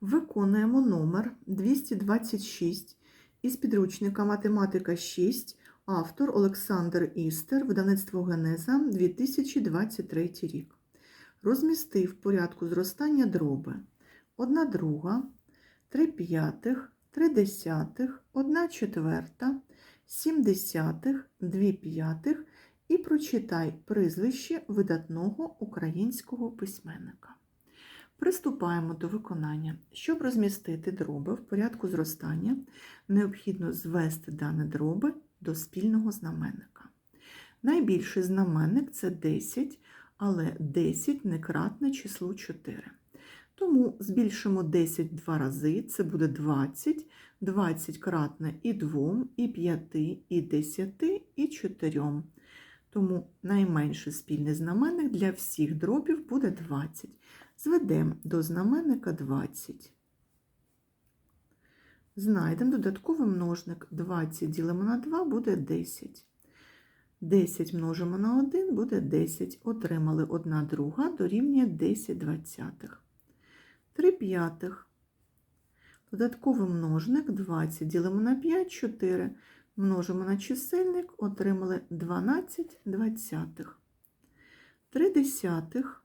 Виконуємо номер 226 із підручника Математика 6, автор Олександр Істер, видавництво Генеза 2023 рік. Розмістив в порядку зростання дроби 1 друга, 3 п'ятих, 3 десятих, 1 четверта, 7 десятих, 2 п'ятих і прочитай прізвище видатного українського письменника. Приступаємо до виконання. Щоб розмістити дроби в порядку зростання, необхідно звести дані дроби до спільного знаменника. Найбільший знаменник це 10, але 10 не кратне числу 4. Тому збільшимо 10 два рази, це буде 20, 20 кратне і 2, і 5, і 10, і 4. Тому найменший спільний знаменник для всіх дробів буде 20. Зведемо до знаменника 20. Знайдемо додатковий множник 20 ділимо на 2 буде 10. 10 множимо на 1 буде 10. Отримали 1 друга дорівнює 10 двадцятих. 3 п'ятих. Додатковий множник 20 ділимо на 5 4. Множимо на чисельник, отримали 12 двадцятих. 3 десятих.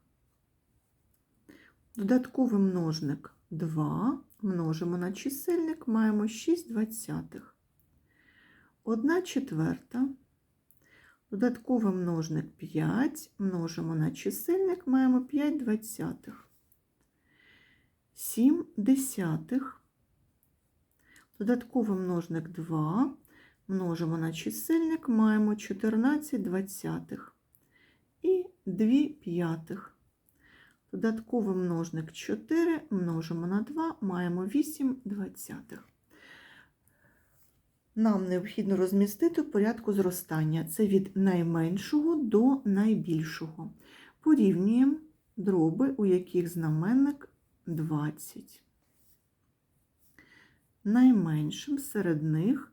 Додатковий множник 2. Множимо на чисельник, маємо 6 двадцятих. 1 четверта. Додатковий множник 5. Множимо на чисельник, маємо 5 двадцятих. 7 десятих. Додатковий множник 2. Множимо на чисельник, маємо 14 двадцятих. І 2 п'ятих. Додатковий множник 4 множимо на 2, маємо 8 двадцятих. Нам необхідно розмістити в порядку зростання. Це від найменшого до найбільшого. Порівнюємо дроби, у яких знаменник 20. Найменшим серед них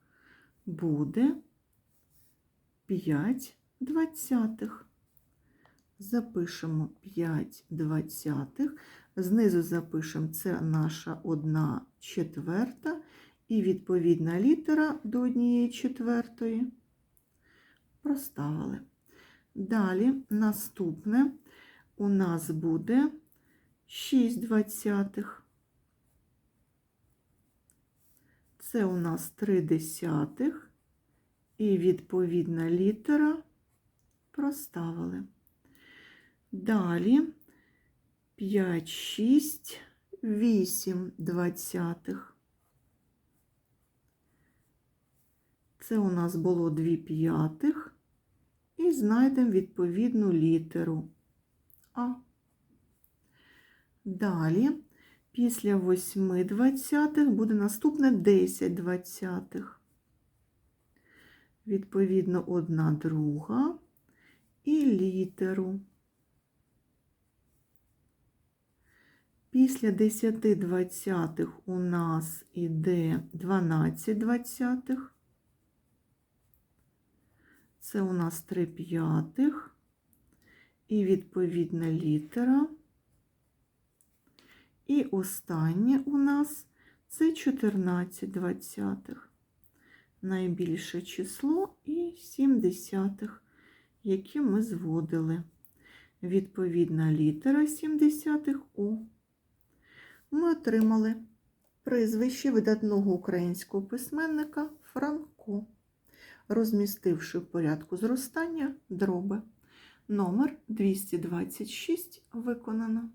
буде 5 двадцятих. Запишемо 5 двадцятих, знизу запишемо це наша 1 четверта і відповідна літера до однієї четвертої. Проставили. Далі наступне у нас буде 6 двадцятих. Це у нас 3 десятих і відповідна літера проставили. Далі 5, 6, 8 двадцятих. Це у нас було 2 п'ятих. І знайдемо відповідну літеру А. Далі, після 8 двадцятих буде наступне 10 двадцятих. Відповідно, одна друга і літеру. Після 10 двадцятих у нас іде 12 двадцятих. Це у нас 3 п'ятих і відповідна літера. І останнє у нас це 14 двадцятих. Найбільше число і 7 десятих, які ми зводили. Відповідна літера 7 десятих О ми отримали прізвище видатного українського письменника Франко, розмістивши в порядку зростання дроби. Номер 226 виконано.